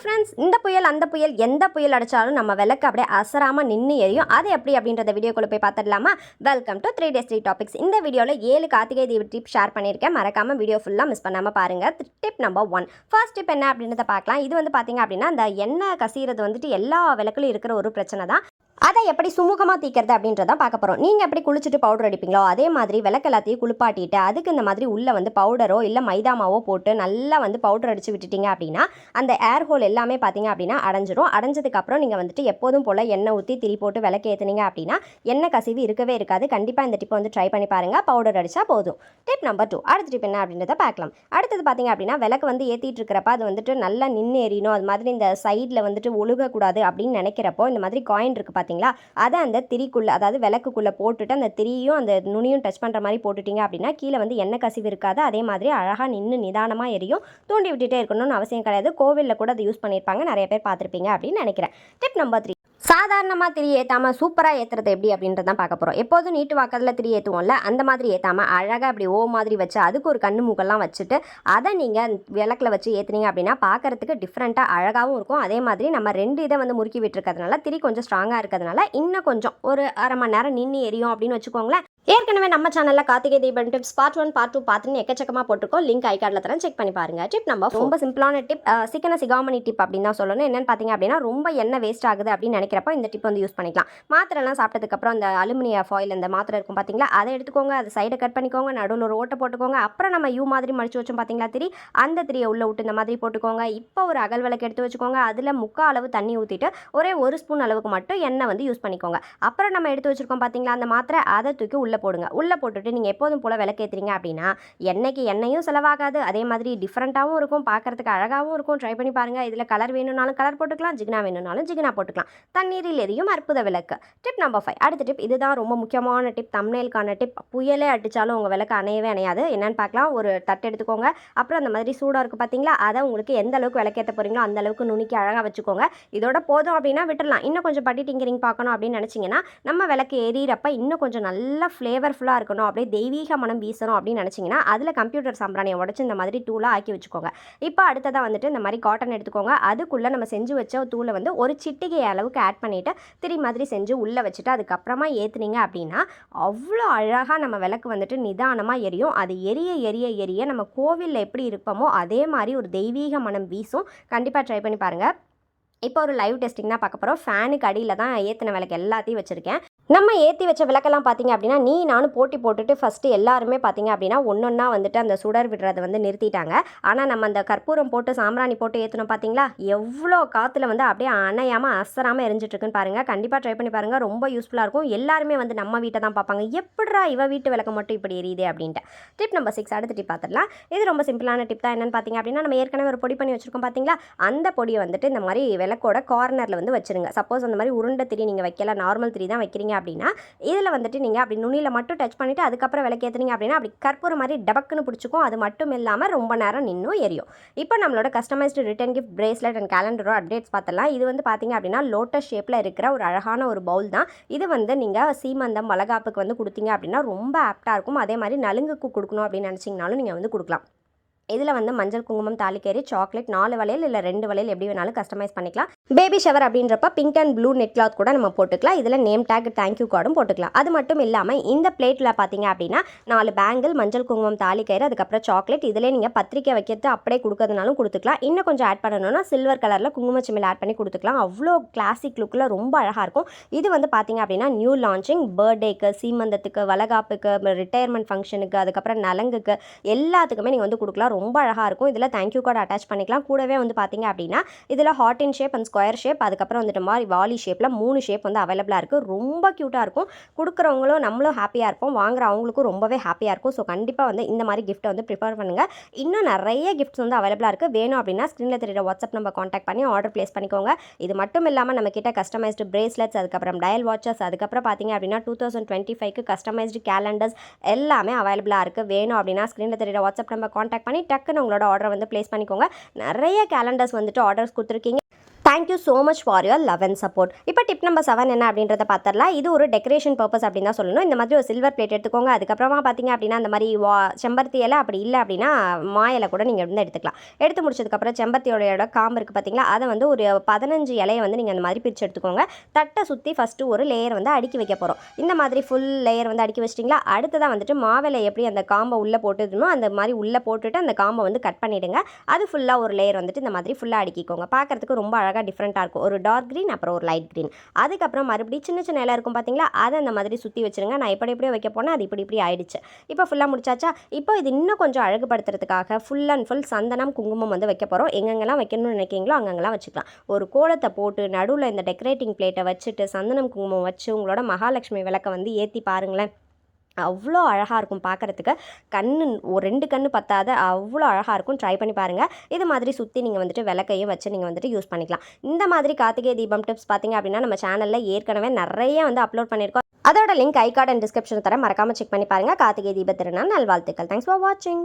Hi friends இந்த புயல் அந்த புயல் எந்த புயல் அடித்தாலும் நம்ம விளக்கு அப்படியே அசராமல் நின்று எரியும். அது எப்படி அப்படின்றத வீடியோக்குள்ள போய் பார்த்துடலாமா? Welcome to three days three topics இந்த வீடியோவில் ஏழு கார்த்திகை தீப டிப் ஷேர் பண்ணியிருக்கேன். மறக்காமல் வீடியோ ஃபுல்லாக மிஸ் பண்ணாமல் பாருங்கள் tip number one first tip என்ன அப்படின்றத பார்க்கலாம். இது வந்து பார்த்தீங்க அப்படின்னா அந்த எண்ணெய் கசிகிறது வந்துட்டு எல்லா விளக்குலையும் இருக்கிற ஒரு பிரச்சனை தான். அதை எப்படி சுமூகமாக தீக்கிறது அப்படின்றத பார்க்க போகிறோம் நீங்கள் எப்படி குளிச்சுட்டு பவுடர் அடிப்பீங்களோ அதே மாதிரி விளக்கு எல்லாத்தையும் குளிப்பாட்டிட்டு அதுக்கு இந்த மாதிரி உள்ளே வந்து பவுடரோ இல்லை மைதா மாவோ போட்டு நல்லா வந்து பவுடர் அடித்து விட்டுட்டீங்க அப்படின்னா அந்த ஏர் ஹோல் எல்லாமே பார்த்தீங்க அப்படின்னா அடைஞ்சிரும். அடைஞ்சதுக்கப்புறம் நீங்கள் வந்துட்டு எப்போதும் போல் எண்ணெய் ஊற்றி திரி போட்டு விளக்கு ஏற்றுனீங்க அப்படின்னா எண்ணெய் கசிவு இருக்கவே இருக்காது. கண்டிப்பாக இந்த டிப்பை வந்து ட்ரை பண்ணி பாருங்கள் பவுடர் அடித்தா போதும். டிப் நம்பர் டூ அடுத்த டிப் என்ன அப்படின்றத பார்க்கலாம். அடுத்தது பார்த்தீங்க அப்படின்னா விளக்கு வந்து ஏற்றிட்டு இருக்கிறப்ப அது வந்துட்டு நல்லா நின்று எறியணும் அது மாதிரி இந்த சைடில் வந்துட்டு ஒழுகக்கூடாது அப்படின்னு நினைக்கிறப்போ இந்த மாதிரி காயின் இருக்குது பார்த்தீங்க பார்த்தீங்களா அதை அந்த திரிக்குள்ளே அதாவது விளக்குக்குள்ளே போட்டுட்டு அந்த திரியும் அந்த நுனியும் டச் பண்ணுற மாதிரி போட்டுட்டீங்க அப்படின்னா கீழே வந்து எண்ணெய் கசிவு இருக்காது. அதே மாதிரி அழகாக நின்று நிதானமாக எரியும். தூண்டி விட்டுட்டே இருக்கணும்னு அவசியம் கிடையாது. கோவிலில் கூட அதை யூஸ் பண்ணியிருப்பாங்க நிறைய பேர் பார்த்துருப்பீங்க அப்படின்னு நினைக்கிறேன். டிப் நம்பர் த்ரீ சாதாரணமாக திரி ஏற்றாமல் சூப்பராக ஏற்றுறது எப்படி அப்படின்றத பார்க்க போகிறோம் எப்போதும் நீட்டு வாக்கத்தில் திரி ஏற்றுவோம்ல அந்த மாதிரி ஏற்றாமல் அழகாக அப்படி ஓ மாதிரி வச்சு அதுக்கு ஒரு கண்ணு மூக்கெல்லாம் வச்சுட்டு அதை நீங்கள் விளக்கில் வச்சு ஏற்றுனீங்க அப்படின்னா பார்க்கறதுக்கு டிஃப்ரெண்ட்டாக அழகாகவும் இருக்கும். அதே மாதிரி நம்ம ரெண்டு இதை வந்து முறுக்கி விட்டுருக்கிறதுனால திரி கொஞ்சம் ஸ்ட்ராங்காக இருக்கிறதுனால இன்னும் கொஞ்சம் ஒரு அரை மணி நேரம் நின்று எரியும் அப்படின்னு வச்சுக்கோங்களேன் ஏற்கனவே நம்ம சேனலில் Karthigai Deepam tips part one part two பார்த்துன்னு எக்கச்சக்கமாக போட்டிருக்கோம். லிங்க் ஐ கார்டில் தரேன். செக் பண்ணி பாருங்க. டிப் நம்ம ரொம்ப சிம்பிளான டிப் சிக்கன சிகாமணி டிப் அப்படின்னு தான் சொல்லணும். என்னன்னு பார்த்தீங்க அப்படின்னா ரொம்ப எண்ணெய் வேஸ்ட் ஆகுது அப்படின்னு நினைக்கிறப்ப இந்த டிப் வந்து யூஸ் பண்ணிக்கலாம். மாத்திரைலாம் சாப்பிட்டதுக்கப்புறம் அந்த அலுமினிய ஃபாயில் இந்த மாத்திரை இருக்கும் பார்த்தீங்களா அதை எடுத்துக்கோங்க. அது சைடை கட் பண்ணிக்கோங்க. நடுவில் ஒரு ஓட்டை போட்டுக்கோங்க. அப்புறம் நம்ம யூ மாதிரி மடிச்சு வச்சோம் பார்த்தீங்களா திரி? அந்த திரியை உள்ள விட்டு இந்த மாதிரி போட்டுக்கோங்க. இப்போ ஒரு அகல் விளக்கு எடுத்து வச்சுக்கோங்க. அதில் முக்கால் அளவு தண்ணி ஊற்றிட்டு ஒரே ஒரு ஸ்பூன் அளவுக்கு மட்டும் எண்ணெய் வந்து யூஸ் பண்ணிக்கோங்க. அப்புறம் நம்ம எடுத்து வச்சிருக்கோம் பார்த்தீங்களா அந்த மாத்திரை அதை தூக்கி உள்ளே போடுங்க. உள்ளே போட்டுட்டு நீங்கள் எப்போதும் போல் விளக்கேற்றுறீங்க அப்படின்னா எண்ணெய்க்கு எண்ணெயும் செலவாகாது. அதே மாதிரி டிஃப்ரெண்ட்டாகவும் இருக்கும். பார்க்கறதுக்கு அழகாகவும் இருக்கும். ட்ரை பண்ணி பாருங்கள் இதில் கலர் வேணும்னாலும் கலர் போட்டுக்கலாம். ஜிகினா வேணும்னாலும் ஜிகினா போட்டுக்கலாம். தண்ணீரில் எரியும் அற்புத விளக்கு. டிப் நம்பர் ஃபைவ் அடுத்த டிப் இதுதான் ரொம்ப முக்கியமான டிப் தம்னேலுக்கான டிப் புயலே அடித்தாலும் உங்கள் விளக்கு அணையவே அணையாது. என்னென்னு பார்க்கலாம். ஒரு தட்டு எடுத்துக்கோங்க. அப்புறம் அந்த மாதிரி சூடாக இருக்குது பார்த்தீங்களா அதை உங்களுக்கு எந்த அளவுக்கு விளக்கேற்ற போகிறீங்களோ அந்த அளவுக்கு நுணுக்கி அழகாக வச்சுக்கோங்க. இதோட போதும் அப்படின்னா விட்டுடலாம் இன்னும் கொஞ்சம் பட்டி டிங்கரிங் பார்க்கணும் அப்படின்னு நினச்சிங்கன்னா நம்ம விளக்கு ஏறிறப்ப இன்னும் கொஞ்சம் நல்லா ஃப்ளேவர்ஃபுல்லாக இருக்கணும் அப்படியே தெய்வீக மனம் வீசணும் அப்படின்னு நினச்சிங்கன்னா அதில் கம்ப்யூட்டர் சாம்பிராணியை உடச்சி இந்த மாதிரி தூளாக ஆக்கி வச்சுக்கோங்க. இப்போ அடுத்ததாக வந்துட்டு இந்த மாதிரி காட்டன் எடுத்துக்கோங்க. அதுக்குள்ளே நம்ம செஞ்சு வச்ச தூளை வந்து ஒரு சிட்டிகை அளவுக்கு ஆட் பண்ணிவிட்டு திரி மாதிரி செஞ்சு உள்ளே வச்சுட்டு அதுக்கப்புறமா ஏற்றுனீங்க அப்படின்னா அவ்வளோ அழகாக நம்ம விளக்கு வந்துட்டு நிதானமாக எரியும். அது எரிய எரிய எரிய நம்ம கோவிலில் எப்படி இருப்போமோ அதே மாதிரி ஒரு தெய்வீக மனம் வீசும். கண்டிப்பாக ட்ரை பண்ணி பாருங்கள் இப்போ ஒரு லைவ் டெஸ்டிங் தான் பார்க்க போகிறோம் ஃபேனுக்கு அடியில் தான் ஏற்றின விளக்கு எல்லாத்தையும் வச்சுருக்கேன். நம்ம ஏற்றி வச்ச விளக்கெல்லாம் பார்த்தீங்க அப்படின்னா நீ நானும் போட்டி போட்டுட்டு ஃபஸ்ட்டு எல்லாருமே பார்த்தீங்க அப்படின்னா ஒன்று ஒன்றா வந்துட்டு அந்த சுடர் விடுறதை வந்து நிறுத்திட்டாங்க. ஆனால் நம்ம அந்த கற்பூரம் போட்டு சாம்பிராணி போட்டு ஏற்றணும் பார்த்தீங்களா? எவ்வளோ காற்றுல வந்து அப்படியே அணையாமல் அசராமல் எரிஞ்சிட்ருக்குன்னு பாருங்கள் கண்டிப்பாக ட்ரை பண்ணி பாருங்கள் ரொம்ப யூஸ்ஃபுல்லாக இருக்கும். எல்லாருமே வந்து நம்ம வீட்டை தான் பார்ப்பாங்க. எப்படா இவ வீட்டு விளக்க மட்டும் இப்படி எரியுது அப்படின்ட்டு. டிப் நம்பர் சிக்ஸ் அடுத்த டிப் பார்த்துடலாம். இது ரொம்ப சிம்பிளான டிப் தான். என்னென்னு பார்த்தீங்க அப்படின்னா நம்ம ஏற்கனவே ஒரு பொடி பண்ணி வச்சுருக்கோம் பார்த்தீங்களா? அந்த பொடியை வந்துட்டு இந்த மாதிரி விளக்கோட கார்னரில் வந்து வச்சுருங்க. சப்போஸ் அந்த மாதிரி உருண்டை திரி நீங்கள் வைக்கல நார்மல் திரி தான் வைக்கிறீங்க அப்படின்னா இதில் வந்துட்டு நீங்கள் அப்படி நுனியில் மட்டும் டச் பண்ணிவிட்டு அதுக்கப்புறம் விளக்கேற்றுனீங்க அப்படின்னா அப்படி கற்பூரம் மாதிரி டபக்குன்னு பிடிச்சிக்கும். அது மட்டும் இல்லாமல் ரொம்ப நேரம் நின்றும் எரியும். இப்போ நம்மளோட customised return gift bracelet and கேலண்டரோ updates பார்த்தலாம் இது வந்து பார்த்தீங்க அப்படின்னா லோட்டஸ் ஷேப்பில் இருக்கிற ஒரு அழகான ஒரு பவுல் தான். இது வந்து நீங்கள் சீமந்தம் வளகாப்புக்கு வந்து கொடுத்தீங்க அப்படின்னா ரொம்ப ஆப்டாக இருக்கும். அதே மாதிரி நலுங்குக்கு கொடுக்கணும் அப்படின்னு நினச்சிங்கனாலும் நீங்கள் வந்து கொடுக்கலாம். இதில் வந்து மஞ்சள் குங்குமம் தாலிக்கேரி சாக்லேட் நாலு வளையல் இல்லை ரெண்டு வளையல் எப்படி வேணாலும் கஸ்டமைஸ் பண்ணிக்கலாம். பேபி ஷவர் அப்படின்றப்ப pink and blue net cloth கூட நம்ம போட்டுக்கலாம். இதில் நேம் டேக் தேங்க்யூ கார்டும் போட்டுக்கலாம். அது மட்டும் இல்லாமல் இந்த பிளேட்டில் பார்த்தீங்க அப்படின்னா நாலு பேங்கிள் மஞ்சள் குங்குமம் தாலிக்கயிறு அதுக்கப்புறம் சாக்லேட் இதில் நீங்கள் பத்திரிக்கை வைக்கிறது அப்படியே கொடுக்கறதுனாலும் கொடுத்துக்கலாம். இன்னும் கொஞ்சம் ஆட் பண்ணணும்னா சில்வர் கலரில் குங்குமச்சிமில் ஆட் பண்ணி கொடுத்துக்கலாம். அவ்வளோ கிளாசிக் லுக்கில் ரொம்ப அழகாக இருக்கும். இது வந்து பார்த்தீங்க அப்படின்னா நியூ லான்ச்சிங் பர்த்டேக்கு சீமந்தத்துக்கு வளகாப்புக்கு ரிட்டையர்மெண்ட் ஃபங்க்ஷனுக்கு அதுக்கப்புறம் நலங்குக்கு எல்லாத்துக்குமே நீங்கள் வந்து கொடுக்கலாம். ரொம்ப அழகாக இருக்கும். இதில் தேங்க்யூ கார்டு அட்டாச் பண்ணிக்கலாம். கூடவே வந்து பார்த்தீங்க அப்படின்னா இதில் heart in shape and square shape அதுக்கப்புறம் வந்துட்டு மாதிரி வாலி ஷேப்பில் மூணு ஷேப் வந்து அவைலபிளாக இருக்குது ரொம்ப க்யூட்டாக இருக்கும். கொடுக்குறவங்களும் நம்மளும் ஹாப்பியாக இருப்போம். வாங்குற அவங்களுக்கும் ரொம்பவே ஹாப்பியாக இருக்கும். ஸோ கண்டிப்பாக வந்து இந்த மாதிரி கிஃப்ட்டை வந்து ப்ரிஃபர் பண்ணுங்கள் இன்னும் நிறைய கிஃப்ட்ஸ் வந்து அவைலபிளாக இருக்குது வேணும் அப்படின்னா ஸ்க்ரீனில் தெரியுற வாட்ஸ்அப் நம்பர் காண்டாக்ட் பண்ணி ஆர்டர் ப்ளேஸ் பண்ணிக்கோங்க. இது மட்டும் இல்லாமல் நம்ம கிட்ட கஸ்டமைஸ்டு பிரேஸ்லெட்ஸ் அதுக்கப்புறம் டயல் வாட்சஸ் அதுக்கப்புறம் பார்த்தீங்க அப்படின்னா டூ தௌசண்ட் டுவெண்ட்டி ஃபைவ்க்கு கஸ்டமைஸ்டு கேலண்டர்ஸ் எல்லாமே அவைலபிளாக இருக்குது வேணும் அப்படின்னா ஸ்க்ரீனில் தெரியுற வாட்ஸ்அப் நம்பர் காண்டாக்ட் பண்ணி டக்குன்னு உங்களோட ஆர்டரை வந்து ப்ளேஸ் பண்ணிக்கோங்க. நிறைய கேலண்டர்ஸ் வந்துட்டு ஆர்டர்ஸ் கொடுத்துருக்கீங்க. Thank you so much for your love and support இப்போ டிப் நம்பர் செவன் என்ன அப்படின்றத பார்த்துடலாம். இது ஒரு டெக்கரேஷன் பர்பஸ் அப்படின்னு தான் சொல்லணும். இந்த மாதிரி ஒரு சில்வர் பிளேட் எடுத்துக்கோங்க. அதுக்கப்புறமா பார்த்தீங்க அப்படின்னா அந்த மாதிரி வா செம்பருத்தி இலை அப்படி இல்லை அப்படின்னா மா இலை கூட நீங்கள் வந்து எடுத்துக்கலாம். எடுத்து முடிச்சதுக்கப்புறம் செம்பருத்தியோட காம்பு இருக்குது பார்த்தீங்களா? அதை வந்து ஒரு பதினஞ்சு இலையை வந்து நீங்கள் அந்த மாதிரி பிரித்து எடுத்துக்கோங்க. தட்டை சுற்றி ஃபஸ்ட்டு ஒரு லேயர் வந்து அடுக்கி வைக்க போகிறோம் இந்த மாதிரி ஃபுல் லேயர் வந்து அடுக்கி வச்சிட்டிங்களா? அடுத்ததாக வந்துட்டு மாவிலை எப்படி அந்த காம்பை உள்ளே போட்டுதுமோ அந்த மாதிரி உள்ளே போட்டுட்டு அந்த காம்பை வந்து கட் பண்ணிவிடுங்க அது ஃபுல்லாக ஒரு லேயர் வந்துட்டு இந்த மாதிரி ஃபுல்லாக அடுக்கிக்கோங்க. பார்க்குறதுக்கு ரொம்ப அழகாக டிஃப்ரெண்ட்டாக இருக்கும். ஒரு டார்க் க்ரீன் அப்புறம் ஒரு லைட் க்ரீன் அதுக்கப்புறம் மறுபடியும் சின்ன சின்ன இலை இருக்கும் பார்த்தீங்களா அதை அந்த மாதிரி சுற்றி வச்சிருங்க. நான் இப்படி இப்படியே வைக்க போனால் அது இப்படி இப்படி ஆயிடுச்சு. இப்போ ஃபுல்லாக முடிச்சாச்சா? இப்போ இது இன்னும் கொஞ்சம் அழகுபடுத்துறதுக்காக ஃபுல் அண்ட் ஃபுல் சந்தனம் குங்குமம் வந்து வைக்க போகிறோம் எங்கெங்கெல்லாம் வைக்கணும்னு நினைக்கிறீங்களோ அங்கங்கெல்லாம் வச்சுக்கலாம். ஒரு கோலத்தை போட்டு நடுவில் இந்த டெக்கரேட்டிங் பிளேட்டை வச்சுட்டு சந்தனம் குங்குமம் வச்சு உங்களோட மகாலட்சுமி விளக்கை வந்து ஏற்றி பாருங்களேன். அவ்வளோ அழகாக இருக்கும் பார்க்குறதுக்கு கண்ணு ஒரு ரெண்டு கண்ணு பத்தாத அவ்வளோ அழகாக இருக்கும். ட்ரை பண்ணி பாருங்கள் இது மாதிரி சுற்றி நீங்கள் வந்துட்டு விளக்கையும் வச்சு நீங்கள் வந்துட்டு யூஸ் பண்ணிக்கலாம். இந்த மாதிரி கார்த்திகை தீபம் டிப்ஸ் பார்த்தீங்க அப்படின்னா நம்ம சேனலில் ஏற்கனவே நிறைய வந்து அப்லோட் பண்ணியிருக்கோம் அதோட link I card and description தர மறக்காமல் செக் பண்ணி பாருங்கள் கார்த்திகை தீப திருநாள் நல்வாழ்த்துக்கள். தேங்க்ஸ் ஃபார் வாட்சிங்